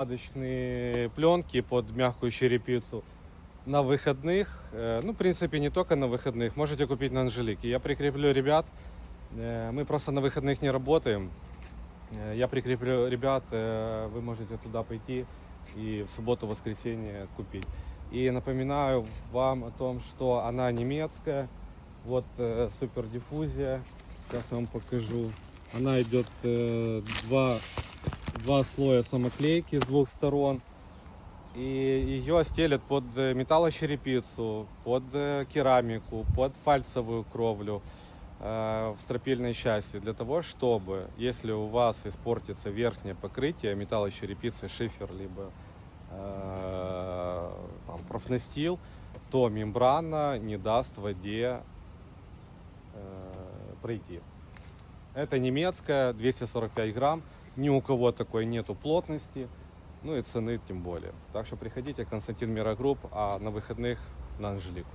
Посадочные пленки под мягкую черепицу на выходных. э, Ну, в принципе, не только на выходных. Можете купить на Анжелике. Я прикреплю ребят. э, Мы просто на выходных не работаем. Э, Я прикреплю ребят. Вы можете туда пойти и в субботу-воскресенье купить. И напоминаю вам о том, что она немецкая. Вот э, супер диффузия. Сейчас вам покажу. Она идет два два слоя самоклейки с двух сторон. И ее стелят под э, металлочерепицу, под э, керамику, под фальцевую кровлю э, в стропильной части. Для того, чтобы, если у вас испортится верхнее покрытие металлочерепицы, шифер, либо э, там, профнастил, то мембрана не даст воде э, пройти. Это немецкая, 245 грамм. Ни у кого такой нету плотности, ну и цены тем более. Так что приходите, Константин Мирогрупп, а на выходных на Анжелику.